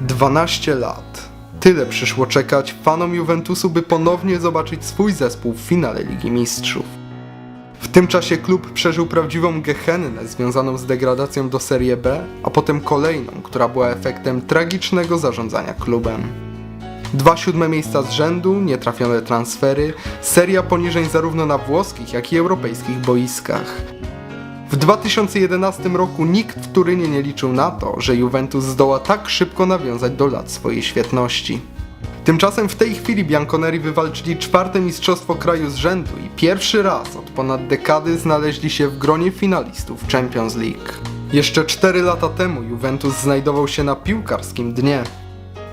12 lat. Tyle przyszło czekać fanom Juventusu, by ponownie zobaczyć swój zespół w finale Ligi Mistrzów. W tym czasie klub przeżył prawdziwą gehennę związaną z degradacją do Serie B, a potem kolejną, która była efektem tragicznego zarządzania klubem. Dwa siódme miejsca z rzędu, nietrafione transfery, seria poniżeń zarówno na włoskich, jak i europejskich boiskach. W 2011 roku nikt w Turynie nie liczył na to, że Juventus zdoła tak szybko nawiązać do lat swojej świetności. Tymczasem w tej chwili Bianconeri wywalczyli czwarte mistrzostwo kraju z rzędu i pierwszy raz od ponad dekady znaleźli się w gronie finalistów Champions League. Jeszcze 4 lata temu Juventus znajdował się na piłkarskim dnie.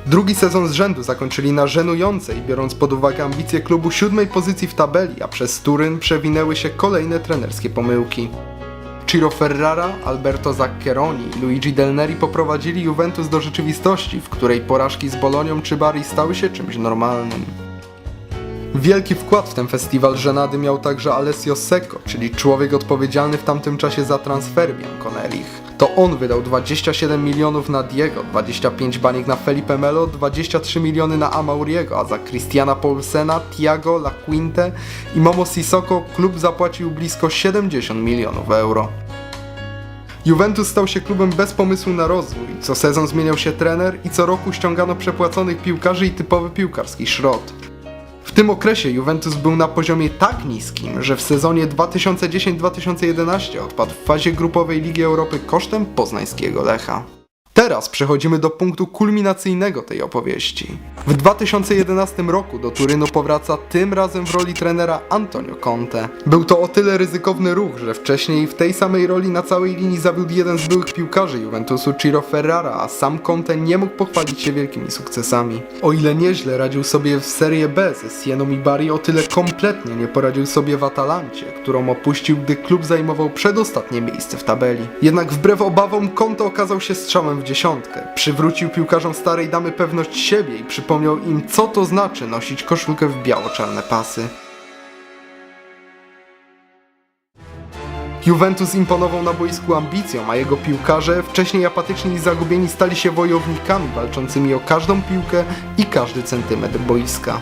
Drugi sezon z rzędu zakończyli na żenującej, biorąc pod uwagę ambicje klubu siódmej pozycji w tabeli, a przez Turyn przewinęły się kolejne trenerskie pomyłki. Ciro Ferrara, Alberto Zaccheroni i Luigi Del Neri poprowadzili Juventus do rzeczywistości, w której porażki z Bolonią czy Bari stały się czymś normalnym. Wielki wkład w ten festiwal żenady miał także Alessio Secco, czyli człowiek odpowiedzialny w tamtym czasie za transfery Bianconerich. To on wydał 27 milionów na Diego, 25 baniek na Felipe Melo, 23 miliony na Amauriego, a za Cristiana Paulsena, Thiago, La Quinte i Momo Sissoko klub zapłacił blisko 70 milionów euro. Juventus stał się klubem bez pomysłu na rozwój. Co sezon zmieniał się trener i co roku ściągano przepłaconych piłkarzy i typowy piłkarski szrot. Tym okresie Juventus był na poziomie tak niskim, że w sezonie 2010-2011 odpadł w fazie grupowej Ligi Europy kosztem poznańskiego Lecha. Teraz przechodzimy do punktu kulminacyjnego tej opowieści. W 2011 roku do Turynu powraca tym razem w roli trenera Antonio Conte. Był to o tyle ryzykowny ruch, że wcześniej w tej samej roli na całej linii zawiódł jeden z byłych piłkarzy Juventusu Ciro Ferrara, a sam Conte nie mógł pochwalić się wielkimi sukcesami. O ile nieźle radził sobie w Serie B ze Sieną i Bari, o tyle kompletnie nie poradził sobie w Atalancie, którą opuścił, gdy klub zajmował przedostatnie miejsce w tabeli. Jednak wbrew obawom Conte okazał się strzałem w dziesiątkę. Przywrócił piłkarzom starej damy pewność siebie i przypomniał im, co to znaczy nosić koszulkę w biało-czarne pasy. Juventus imponował na boisku ambicją, a jego piłkarze, wcześniej apatyczni i zagubieni, stali się wojownikami walczącymi o każdą piłkę i każdy centymetr boiska.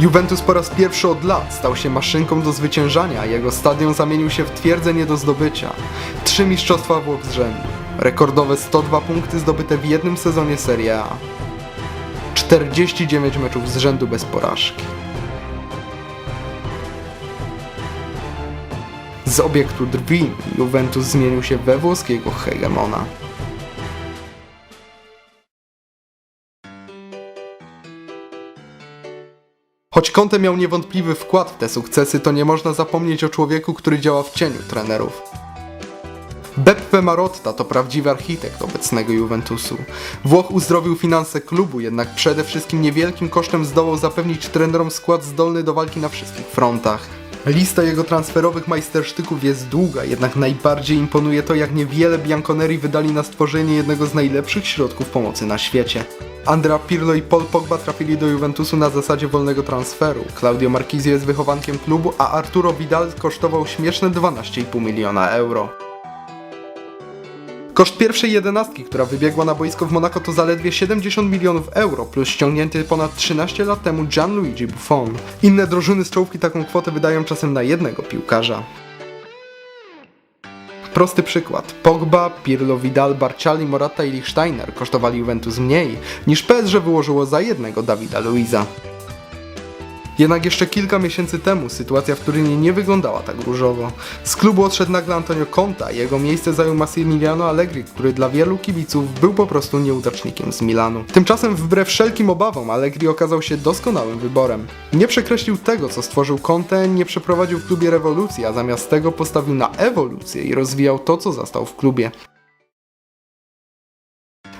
Juventus po raz pierwszy od lat stał się maszynką do zwyciężania, jego stadion zamienił się w twierdzę nie do zdobycia. Trzy mistrzostwa Włoch z rzędu, rekordowe 102 punkty zdobyte w jednym sezonie Serie A, 49 meczów z rzędu bez porażki. Z obiektu drwin Juventus zmienił się we włoskiego hegemona. Choć Conte miał niewątpliwy wkład w te sukcesy, to nie można zapomnieć o człowieku, który działa w cieniu trenerów. Beppe Marotta to prawdziwy architekt obecnego Juventusu. Włoch uzdrowił finanse klubu, jednak przede wszystkim niewielkim kosztem zdołał zapewnić trenerom skład zdolny do walki na wszystkich frontach. Lista jego transferowych majstersztyków jest długa, jednak najbardziej imponuje to, jak niewiele Bianconeri wydali na stworzenie jednego z najlepszych środków pomocy na świecie. Andrea Pirlo i Paul Pogba trafili do Juventusu na zasadzie wolnego transferu. Claudio Marquisio jest wychowankiem klubu, a Arturo Vidal kosztował śmieszne 12,5 miliona euro. Koszt pierwszej jedenastki, która wybiegła na boisko w Monako to zaledwie 70 milionów euro, plus ściągnięty ponad 13 lat temu Gianluigi Buffon. Inne drużyny z czołówki taką kwotę wydają czasem na jednego piłkarza. Prosty przykład. Pogba, Pirlo, Vidal, Barciali, Morata i Lichsteiner kosztowali Juventus mniej niż PSG wyłożyło za jednego Dawida Luiza. Jednak jeszcze kilka miesięcy temu sytuacja w Turynie nie wyglądała tak różowo. Z klubu odszedł nagle Antonio Conte, a jego miejsce zajął Massimiliano Allegri, który dla wielu kibiców był po prostu nieudacznikiem z Milanu. Tymczasem wbrew wszelkim obawom Allegri okazał się doskonałym wyborem. Nie przekreślił tego, co stworzył Conte, nie przeprowadził w klubie rewolucji, a zamiast tego postawił na ewolucję i rozwijał to, co zastał w klubie.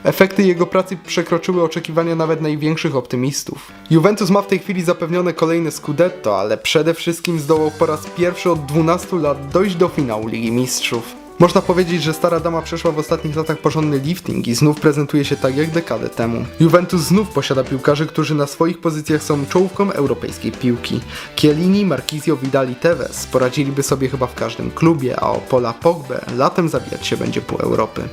Efekty jego pracy przekroczyły oczekiwania nawet największych optymistów. Juventus ma w tej chwili zapewnione kolejne Scudetto, ale przede wszystkim zdołał po raz pierwszy od 12 lat dojść do finału Ligi Mistrzów. Można powiedzieć, że stara dama przeszła w ostatnich latach porządny lifting i znów prezentuje się tak jak dekadę temu. Juventus znów posiada piłkarzy, którzy na swoich pozycjach są czołówką europejskiej piłki. Chiellini, Marquisio, Vidal i Tevez poradziliby sobie chyba w każdym klubie, a o Pola Pogbę latem zabijać się będzie pół Europy.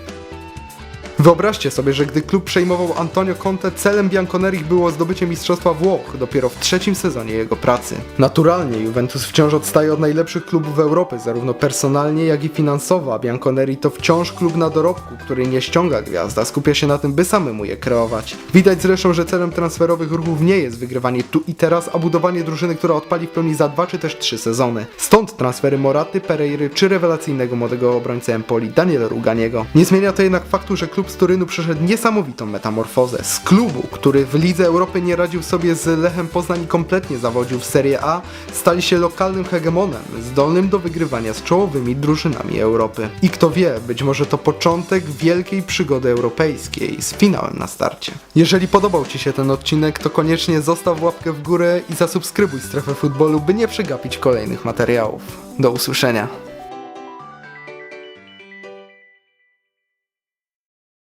Wyobraźcie sobie, że gdy klub przejmował Antonio Conte, celem Bianconerich było zdobycie Mistrzostwa Włoch dopiero w trzecim sezonie jego pracy. Naturalnie Juventus wciąż odstaje od najlepszych klubów Europy, zarówno personalnie, jak i finansowo, a Bianconeri to wciąż klub na dorobku, który nie ściąga gwiazd, a skupia się na tym, by samemu je kreować. Widać zresztą, że celem transferowych ruchów nie jest wygrywanie tu i teraz, a budowanie drużyny, która odpali w pełni za dwa czy też trzy sezony. Stąd transfery Moraty, Pereiry czy rewelacyjnego młodego obrońcę Empoli Daniela Ruganiego. Nie zmienia to jednak faktu, że klub Turynu przeszedł niesamowitą metamorfozę. Z klubu, który w Lidze Europy nie radził sobie z Lechem Poznań i kompletnie zawodził w Serie A, stali się lokalnym hegemonem, zdolnym do wygrywania z czołowymi drużynami Europy. I kto wie, być może to początek wielkiej przygody europejskiej z finałem na starcie. Jeżeli podobał Ci się ten odcinek, to koniecznie zostaw łapkę w górę i zasubskrybuj strefę futbolu, by nie przegapić kolejnych materiałów. Do usłyszenia.